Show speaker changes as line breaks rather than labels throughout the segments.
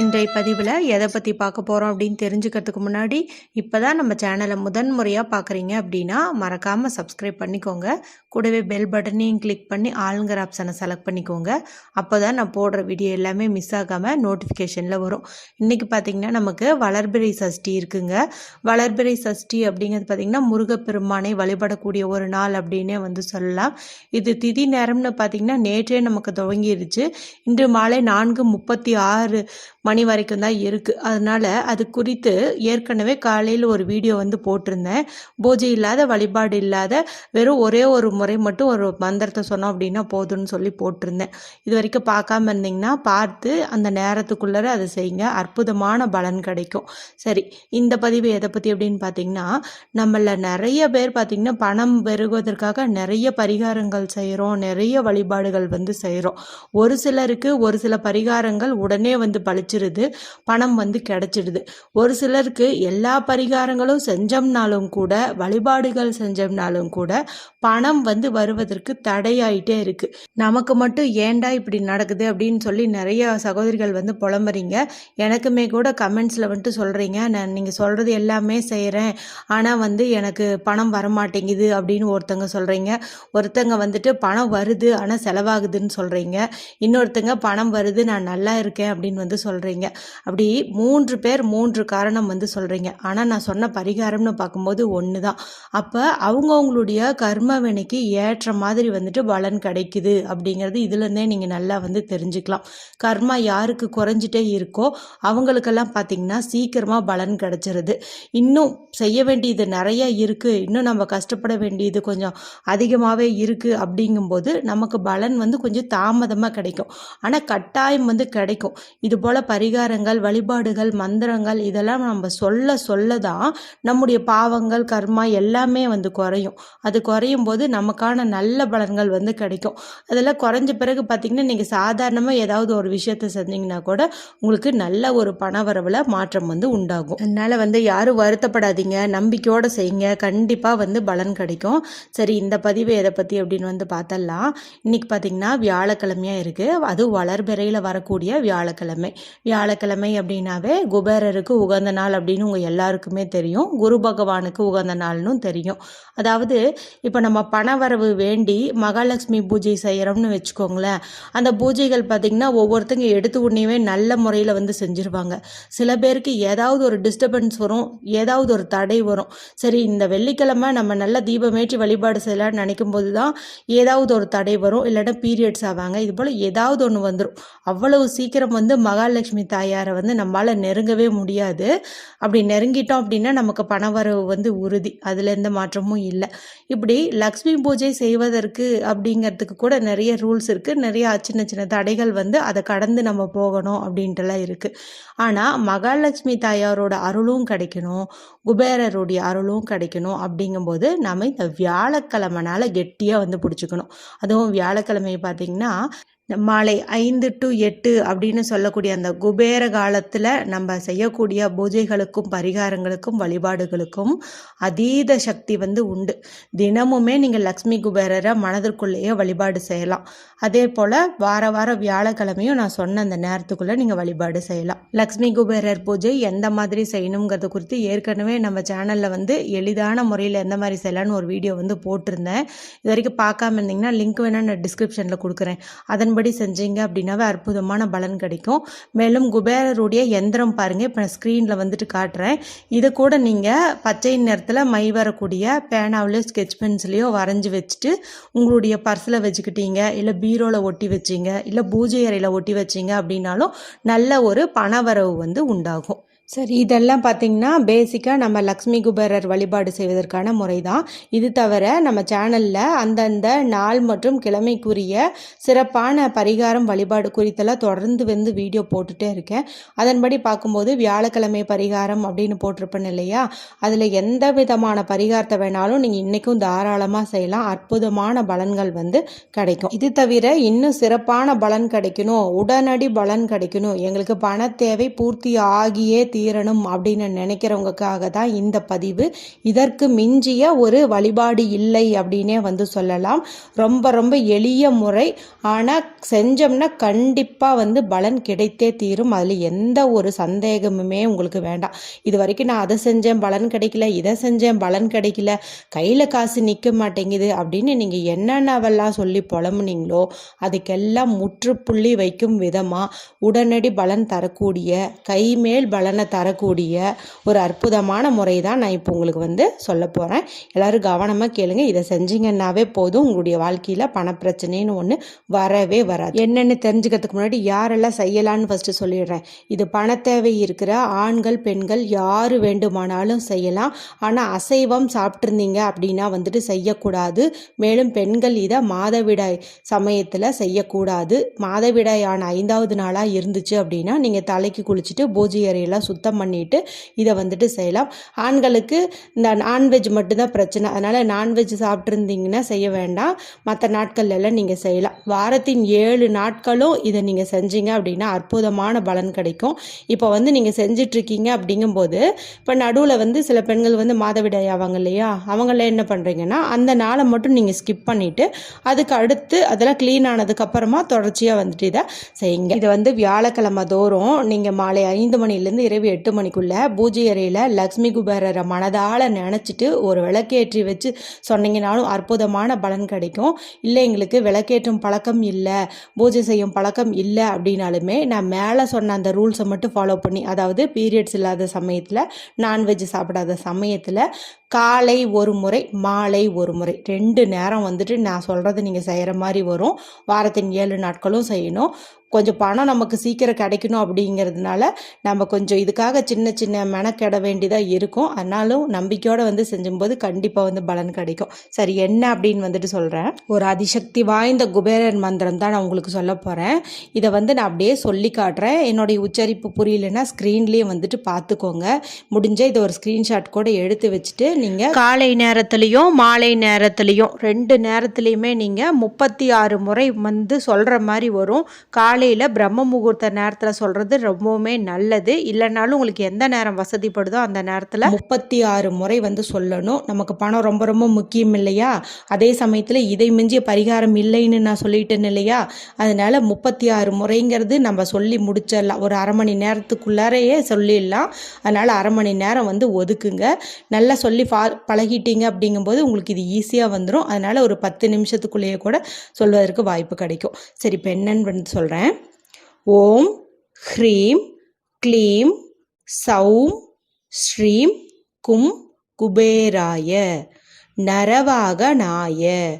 இன்றைய பதிவில் எதை பற்றி பார்க்க போகிறோம் அப்படின்னு தெரிஞ்சுக்கிறதுக்கு முன்னாடி இப்போ தான் நம்ம சேனலை முதன் முறையாக பார்க்குறீங்க அப்படின்னா மறக்காமல் சப்ஸ்கிரைப் பண்ணிக்கோங்க. கூடவே பெல் பட்டனையும் கிளிக் பண்ணி ஆளுங்கிற ஆப்ஷனை செலக்ட் பண்ணிக்கோங்க. அப்போ தான் நான் போடுற வீடியோ எல்லாமே மிஸ் ஆகாமல் நோட்டிஃபிகேஷனில் வரும். இன்றைக்கி பார்த்திங்கன்னா நமக்கு வளர்பிறை சஷ்டி இருக்குங்க. வளர்பிறை சஷ்டி அப்படிங்கிறது பார்த்திங்கன்னா முருகப்பெருமானை வழிபடக்கூடிய ஒரு நாள் அப்படின்னே வந்து சொல்லலாம். இது திதி நேரம்னு பார்த்திங்கன்னா நேற்றே நமக்கு துவங்கிருச்சு. இன்று மாலை நான்கு முப்பத்தி ஆறு மணி வரைக்கும் தான் இருக்குது அதனால் அது குறித்து ஏற்கனவே காலையில் ஒரு வீடியோ வந்து போட்டிருந்தேன். பூஜை இல்லாத வழிபாடு இல்லாத வெறும் ஒரே ஒரு முறை மட்டும் ஒரு மந்திரத்தை சொன்னோம் அப்படின்னா போதும்னு சொல்லி போட்டிருந்தேன். இது வரைக்கும் பார்க்காம இருந்தீங்கன்னா பார்த்து அந்த நேரத்துக்குள்ளே அதை செய்யுங்க. அற்புதமான பலன் கிடைக்கும். சரி இந்த பதிவு எதை பற்றி அப்படின்னு பார்த்தீங்கன்னா நம்மள நிறைய பேர் பார்த்திங்கன்னா பணம் பெருகுவதற்காக நிறைய பரிகாரங்கள் செய்கிறோம் நிறைய வழிபாடுகள் வந்து செய்கிறோம் ஒரு சிலருக்கு ஒரு சில பரிகாரங்கள் உடனே வந்து பழிச்சிருது பணம் வந்து கிடைச்சிடுது. ஒரு சிலருக்கு எல்லா பரிகாரங்களும் செஞ்சோம்னாலும் கூட வழிபாடுகள் செஞ்சோம்னாலும் கூட பணம் வந்து வருவதற்கு தடையாயிட்டே இருக்கு. நமக்கு மட்டும் ஏண்டா இப்படி நடக்குது அப்படின்னு சொல்லி நிறைய சகோதரிகள் வந்து புலம்புறீங்க. எனக்குமே கூட கமெண்ட்ஸில் வந்துட்டு சொல்கிறீங்க நான் நீங்கள் சொல்கிறது எல்லாமே செய்கிறேன் ஆனால் வந்து எனக்கு பணம் வரமாட்டேங்குது அப்படின்னு ஒருத்தங்க சொல்கிறீங்க ஒருத்தங்க வந்துட்டு பணம் வருது ஆனால் செலவாகுதுன்னு சொல்கிறீங்க இன்னொருத்தங்க பணம் வருது நான் நல்லா இருக்கேன் அப்படின்னு வந்து சொல்கிறேன் சொல்கிறீங்க அப்படி மூன்று பேர் மூன்று காரணம் வந்து சொல்கிறீங்க ஆனால் நான் சொன்ன பரிகாரம்னு பார்க்கும்போது ஒன்று தான் அப்போ அவங்கவுங்களுடைய கர்மவினைக்கு ஏற்ற மாதிரி வந்துட்டு பலன் கிடைக்குது அப்படிங்கிறது இதுலேருந்தே நீங்கள் நல்லா வந்து தெரிஞ்சுக்கலாம். கர்மா யாருக்கு குறைஞ்சிட்டே இருக்கோ அவங்களுக்கெல்லாம் பார்த்தீங்கன்னா சீக்கிரமாக பலன் கிடைச்சிருது. இன்னும் செய்ய வேண்டியது நிறைய இருக்குது இன்னும் நம்ம கஷ்டப்பட வேண்டியது கொஞ்சம் அதிகமாகவே இருக்குது அப்படிங்கும்போது நமக்கு பலன் வந்து கொஞ்சம் தாமதமாக கிடைக்கும். ஆனால் கட்டாயம் வந்து கிடைக்கும். இது போல் பரிகாரங்கள் வழிபாடுகள் மந்திரங்கள் இதெல்லாம் நம்ம சொல்ல சொல்ல தான் நம்முடைய பாவங்கள் கர்மா எல்லாமே வந்து குறையும். அது குறையும் போது நமக்கான நல்ல பலன்கள் வந்து கிடைக்கும். அதெல்லாம் குறைஞ்ச பிறகு பார்த்திங்கன்னா நீங்கள் சாதாரணமாக ஏதாவது ஒரு விஷயத்த செஞ்சீங்கன்னா கூட உங்களுக்கு நல்ல ஒரு பணவரவில் மாற்றம் வந்து உண்டாகும். அதனால் வந்து யாரும் வருத்தப்படாதீங்க. நம்பிக்கையோடு செய்யுங்க. கண்டிப்பாக வந்து பலன் கிடைக்கும். சரி இந்த பதிவு எதை பற்றி அப்படின்னு வந்து பார்த்தலாம் இன்றைக்கி பார்த்திங்கன்னா வியாழக்கிழமையாக இருக்குது அது வளர்பிறையில் வரக்கூடிய வியாழக்கிழமை. வியாழக்கிழமை அப்படின்னாவே குபேரருக்கு உகந்த நாள் அப்படின்னு உங்கள் எல்லாருக்குமே தெரியும். குரு பகவானுக்கு உகந்த நாள்னு தெரியும். அதாவது இப்போ நம்ம பணவரவு வேண்டி மகாலட்சுமி பூஜை செய்கிறோம்னு வச்சுக்கோங்களேன். அந்த பூஜைகள் பார்த்திங்கன்னா ஒவ்வொருத்தங்க எடுத்து உடனேவே நல்ல முறையில் வந்து செஞ்சுருவாங்க. சில பேருக்கு ஏதாவது ஒரு டிஸ்டர்பன்ஸ் வரும் ஏதாவது ஒரு தடை வரும். சரி இந்த வெள்ளிக்கிழமை நம்ம நல்ல தீபமேற்றி வழிபாடு செய்யலாம்னு நினைக்கும் போது தான் ஏதாவது ஒரு தடை வரும். இல்லைன்னா பீரியட்ஸ் ஆவாங்க. இது போல் ஏதாவது ஒன்று வந்துடும் அவ்வளவு சீக்கிரம் வந்து மகாலட்சுமி தாயாரை வந்து நம்மளால் நெருங்கவே முடியாது. அப்படி நெருங்கிட்டோம் அப்படின்னா நமக்கு பணவரவு வந்து உறுதி. அதில் எந்த மாற்றமும் இல்லை. இப்படி லக்ஷ்மி பூஜை செய்வதற்கு அப்படிங்கிறதுக்கு கூட நிறைய ரூல்ஸ் இருக்குது நிறைய சின்ன சின்ன தடைகள் வந்து அதை கடந்து நம்ம போகணும் அப்படின்ட்டுலாம் இருக்குது ஆனால் மகாலட்சுமி தாயாரோட அருளும் கிடைக்கணும். குபேரருடைய அருளும் கிடைக்கணும் அப்படிங்கும்போது நம்ம இந்த வியாழக்கிழமைனால கெட்டியாக வந்து பிடிச்சிக்கணும். அதுவும் வியாழக்கிழமை பார்த்திங்கன்னா மாலை ஐந்து டு எட்டு அப்படின்னு சொல்லக்கூடிய அந்த குபேர காலத்தில் நம்ம செய்யக்கூடிய பூஜைகளுக்கும் பரிகாரங்களுக்கும் வழிபாடுகளுக்கும் அதீத சக்தி வந்து உண்டு. தினமுமே நீங்கள் லக்ஷ்மி குபேரரை மனதிற்குள்ளேயே வழிபாடு செய்யலாம். அதே போல் வார வார வியாழக்கிழமையும் நான் சொன்ன அந்த நேரத்துக்குள்ளே நீங்கள் வழிபாடு செய்யலாம். லக்ஷ்மி குபேரர் பூஜை எந்த மாதிரி செய்யணுங்கிறது குறித்து ஏற்கனவே நம்ம சேனலில் வந்து எளிதான முறையில் எந்த மாதிரி செய்யலான்னு ஒரு வீடியோ வந்து போட்டிருந்தேன். இது வரைக்கும் பார்க்காம இருந்தீங்கன்னா லிங்க் வேணால் நான் டிஸ்கிரிப்ஷனில் கொடுக்குறேன். அதன்படி செஞ்சீங்க அப்படின்னாவே அற்புதமான பலன் கிடைக்கும். மேலும் குபேரருடைய எந்திரம் பாருங்கள் இப்போ நான் ஸ்க்ரீனில் வந்துட்டு காட்டுறேன். இதை கூட நீங்கள் பச்சை நிறத்தில் மை வரக்கூடிய பேனாவிலையோ ஸ்கெச் பென்சிலையோ வரைஞ்சி வச்சுட்டு உங்களுடைய பர்ஸில் வச்சுக்கிட்டீங்க இல்லை பீரோவில் ஒட்டி வச்சிங்க இல்லை பூஜை அறையில் ஒட்டி வச்சிங்க அப்படின்னாலும் நல்ல ஒரு பணவரவு வந்து உண்டாகும். சரி இதெல்லாம் பார்த்திங்கன்னா பேசிக்காக நம்ம லக்ஷ்மி குபேரர் வழிபாடு செய்வதற்கான முறை தான் இது தவிர நம்ம சேனலில் அந்தந்த நாள் மற்றும் கிழமைக்குரிய சிறப்பான பரிகாரம் வழிபாடு குறித்தெல்லாம் தொடர்ந்து வந்து வீடியோ போட்டுகிட்டே இருக்கேன். அதன்படி பார்க்கும்போது வியாழக்கிழமை பரிகாரம் அப்படின்னு போட்டிருப்பேன் இல்லையா? அதில் எந்த விதமான பரிகாரத்தை வேணாலும் நீங்கள் இன்றைக்கும் தாராளமாக செய்யலாம். அற்புதமான பலன்கள் வந்து கிடைக்கும். இது தவிர இன்னும் சிறப்பான பலன் கிடைக்கணும். உடனடி பலன் கிடைக்கணும். எங்களுக்கு பண தேவை பூர்த்தி ஆகியே தீ தீரணும் அப்படின்னு நினைக்கிறவங்களுக்காக தான் இந்த பதிவு. இதற்கு மிஞ்சிய ஒரு வழிபாடு இல்லை அப்படின்னே வந்து சொல்லலாம். ரொம்ப ரொம்ப எளிய முறை. ஆனால் செஞ்சோம்னா கண்டிப்பாக வந்து பலன் கிடைத்தே தீரும். அதில் எந்த ஒரு சந்தேகமுமே உங்களுக்கு வேண்டாம். இது வரைக்கும் நான் அதை செஞ்சேன் பலன் கிடைக்கல இதை செஞ்சேன் பலன் கிடைக்கல கையில் காசு நிற்க மாட்டேங்குது அப்படின்னு நீங்கள் என்னென்னவெல்லாம் சொல்லி புலம்புனீங்களோ அதுக்கெல்லாம் முற்றுப்புள்ளி வைக்கும் விதமாக உடனடி பலன் தரக்கூடிய கைமேல் பலனை தரக்கூடிய ஒரு அற்புதமான முறை தான் நான் இப்போ உங்களுக்கு வந்து சொல்ல போகிறேன் எல்லோரும் கவனமாக கேளுங்க. இதை செஞ்சீங்கன்னாவே போதும். உங்களுடைய வாழ்க்கையில் பணப்பிரச்சனைன்னு ஒன்று வரவே வராது. என்னென்னு தெரிஞ்சுக்கிறதுக்கு முன்னாடி யாரெல்லாம் செய்யலான்னு ஃபஸ்ட்டு சொல்லிடுறேன். இது பண தேவை இருக்கிற ஆண்கள் பெண்கள் யார் வேண்டுமானாலும் செய்யலாம். ஆனால் அசைவம் சாப்பிட்ருந்தீங்க அப்படின்னா வந்துட்டு செய்யக்கூடாது. மேலும் பெண்கள் இதை மாதவிடாய் சமயத்தில் செய்யக்கூடாது. மாதவிடாய் ஆன ஐந்தாவது நாளாக இருந்துச்சு அப்படின்னா நீங்கள் தலைக்கு குளிச்சுட்டு பூஜை அறையெல்லாம் சுத்தம் பண்ணிவிட்டு இதை வந்துட்டு செய்யலாம். ஆண்களுக்கு இந்த நான்வெஜ் மட்டும்தான் பிரச்சனை. அதனால் நான்வெஜ் சாப்பிட்ருந்தீங்கன்னா செய்ய வேண்டாம். மற்ற நாட்கள் எல்லாம் நீங்கள் செய்யலாம். வாரத்தின் ஏழு நாட்களும் இதை நீங்கள் செஞ்சீங்க அப்படின்னா அற்புதமான பலன் கிடைக்கும். இப்போ வந்து நீங்கள் செஞ்சிட்ருக்கீங்க அப்படிங்கும்போது இப்போ நடுவில் வந்து சில பெண்கள் வந்து மாதவிடாய் ஆவாங்க இல்லையா? அவங்கள என்ன பண்ணுறீங்கன்னா அந்த நாளை மட்டும் நீங்கள் ஸ்கிப் பண்ணிவிட்டு அதுக்கு அடுத்து அதெல்லாம் க்ளீன் ஆனதுக்கப்புறமா தொடர்ச்சியாக வந்துட்டு இதை செய்யுங்க. இது வந்து வியாழக்கிழமை தோறும் நீங்கள் மாலை ஐந்து மணிலேருந்து இரவு எட்டு மணிக்குள்ளே பூஜை அறையில் லக்ஷ்மி குபேரரை மனதால் நினச்சிட்டு ஒரு விளக்கேற்றி வச்சு சொன்னீங்கனாலும் அற்புதமான பலன் கிடைக்கும். இல்லை எங்களுக்கு விளக்கேற்றும் பழக்கம் இல்லை பூஜை செய்யும் பழக்கம் இல்லை அப்படின்னாலுமே நான் மேலே சொன்ன அந்த ரூல்ஸை மட்டும் ஃபாலோ பண்ணி அதாவது பீரியட்ஸ் இல்லாத சமயத்தில் நான்வெஜ் சாப்பிடாத சமயத்தில் காலை ஒரு முறை மாலை ஒரு முறை. ரெண்டு நேரம் வந்துட்டு நான் சொல்கிறத நீங்கள் செய்கிற மாதிரி வரும். வாரத்தின் ஏழு நாட்களும் செய்யணும். கொஞ்சம் பணம் நமக்கு சீக்கிரம் கிடைக்கணும் அப்படிங்கிறதுனால நம்ம கொஞ்சம் இதுக்காக சின்ன சின்ன மெனக்கெட வேண்டியதாக இருக்கும். ஆனாலும் நம்பிக்கையோடு வந்து செஞ்சும்போது கண்டிப்பாக வந்து பலன் கிடைக்கும். சரி என்ன அப்படின்னு வந்துட்டு சொல்கிறேன் ஒரு அதிசக்தி வாய்ந்த குபேரன் மந்திரம் தான் நான் உங்களுக்கு சொல்ல போகிறேன் இதை வந்து நான் அப்படியே சொல்லி காட்டுறேன். என்னுடைய உச்சரிப்பு புரியலன்னா ஸ்க்ரீன்லேயே வந்துட்டு பார்த்துக்கோங்க. முடிஞ்ச இதை ஒரு ஸ்க்ரீன்ஷாட் கூட எடுத்து வச்சுட்டு நீங்கள் காலை நேரத்துலேயும் மாலை நேரத்துலேயும் ரெண்டு நேரத்துலையுமே நீங்கள் முப்பத்தி ஆறு முறை வந்து சொல்கிற மாதிரி வரும். காலையில் பிரம்ம முகூர்த்த நேரத்தில் சொல்கிறது ரொம்பவுமே நல்லது. இல்லைனாலும் உங்களுக்கு எந்த நேரம் வசதிப்படுதோ அந்த நேரத்தில் முப்பத்தி ஆறு முறை வந்து சொல்லணும். நமக்கு பணம் ரொம்ப ரொம்ப முக்கியம் இல்லையா? அதே சமயத்தில் இதை மிஞ்சிய பரிகாரம் இல்லைன்னு நான் சொல்லிட்டேன் இல்லையா? அதனால் முப்பத்தி ஆறு முறைங்கிறது நம்ம சொல்லி முடிச்சிடலாம். ஒரு அரை மணி நேரத்துக்குள்ளாரையே சொல்லிடலாம். அதனால் அரை மணி நேரம் வந்து ஒதுக்குங்க. நல்லா சொல்லி பா பழகிட்டீங்க அப்படிங்கும்போது உங்களுக்கு இது ஈஸியாக வந்துடும் அதனால் ஒரு பத்து நிமிஷத்துக்குள்ளேயே கூட சொல்வதற்கு வாய்ப்பு கிடைக்கும். சரி இப்போ என்னன்னு வந்து சொல்கிறேன் ஓம் ஹ்ரீம் க்ளீம் சௌம் ஸ்ரீம் கும் குபேராய. நரவாகனாய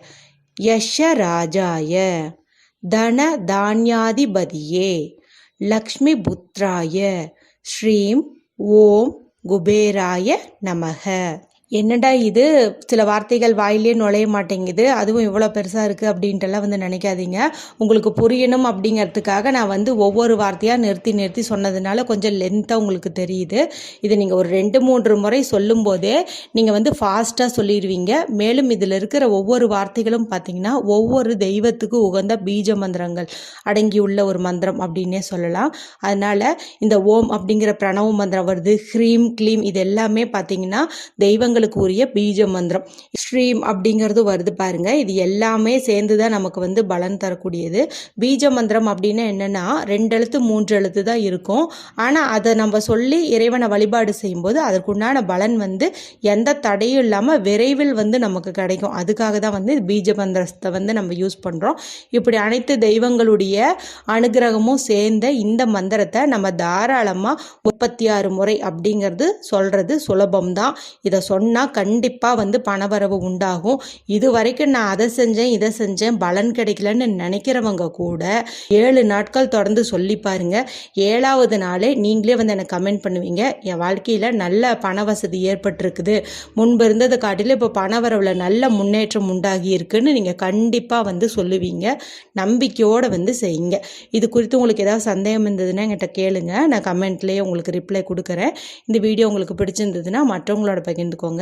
யஷராஜாய தன தானியாதிபதியே. லக்ஷ்மி புத்ராய. ஸ்ரீம் ஓம் குபேராய நமக. என்னடா இது? சில வார்த்தைகள் வாயிலே நுழைய மாட்டேங்குது. அதுவும் இவ்வளோ பெருசாக இருக்குது அப்படின்ட்டுலாம் வந்து நினைக்காதீங்க. உங்களுக்கு புரியணும் அப்படிங்கிறதுக்காக நான் வந்து ஒவ்வொரு வார்த்தையாக நிறுத்தி நிறுத்தி சொன்னதுனால கொஞ்சம் லென்த்தாக உங்களுக்கு தெரியுது. இது நீங்கள் ஒரு ரெண்டு மூன்று முறை சொல்லும்போதே நீங்கள் வந்து ஃபாஸ்ட்டாக சொல்லிடுவீங்க. மேலும் இதில் இருக்கிற ஒவ்வொரு வார்த்தைகளும் பார்த்தீங்கன்னா ஒவ்வொரு தெய்வத்துக்கு உகந்த பீஜ மந்திரங்கள் அடங்கியுள்ள ஒரு மந்திரம் அப்படின்னே சொல்லலாம். அதனால் இந்த ஓம் அப்படிங்கிற பிரணவ மந்திரம் வருது ஹ்ரீம் க்ளீம் இது எல்லாமே பார்த்தீங்கன்னா தெய்வங்கள் தெய்வங்களுக்கு உரிய பீஜ மந்திரம். ஸ்ரீம் அப்படிங்கிறது வருது பாருங்க. இது எல்லாமே சேர்ந்து தான் நமக்கு வந்து பலன் தரக்கூடியது. பீஜ மந்திரம் அப்படின்னா என்னன்னா ரெண்டு எழுத்து மூன்று எழுத்து தான் இருக்கும். ஆனால் அதை நம்ம சொல்லி இறைவனை வழிபாடு செய்யும்போது அதற்குண்டான பலன் வந்து எந்த தடையும் இல்லாமல் விரைவில் வந்து நமக்கு கிடைக்கும். அதுக்காக தான் வந்து பீஜ மந்திரத்தை வந்து நம்ம யூஸ் பண்ணுறோம் இப்படி அனைத்து தெய்வங்களுடைய அனுகிரகமும் சேர்ந்த இந்த மந்திரத்தை நம்ம தாராளமாக முப்பத்தி ஆறு முறை அப்படிங்கிறது சொல்கிறது சுலபம்தான். இதை சொன்ன பண்ணால் கண்டிப்பாக வந்து பணவரவு உண்டாகும். இது வரைக்கும் நான் அதை செஞ்சேன் இதை செஞ்சேன். பலன் கிடைக்கலன்னு நினைக்கிறவங்க கூட ஏழு நாட்கள் தொடர்ந்து சொல்லி பாருங்க. ஏழாவது நாளே நீங்களே வந்து எனக்கு கமெண்ட் பண்ணுவீங்க. என் வாழ்க்கையில் நல்ல பண வசதி ஏற்பட்டிருக்குது. முன்பு இருந்ததை காட்டிலும் இப்போ பணவரவில் நல்ல முன்னேற்றம் உண்டாகி இருக்குன்னு நீங்கள் கண்டிப்பாக வந்து சொல்லுவீங்க. நம்பிக்கையோடு வந்து செய்யுங்க. இது குறித்து உங்களுக்கு ஏதாவது சந்தேகம் இருந்ததுன்னா என்கிட்ட கேளுங்க. நான் கமெண்ட்லேயே உங்களுக்கு ரிப்ளை கொடுக்குறேன். இந்த வீடியோ உங்களுக்கு பிடிச்சிருந்ததுன்னா மற்றவங்களோட பகிர்ந்துக்கோங்க.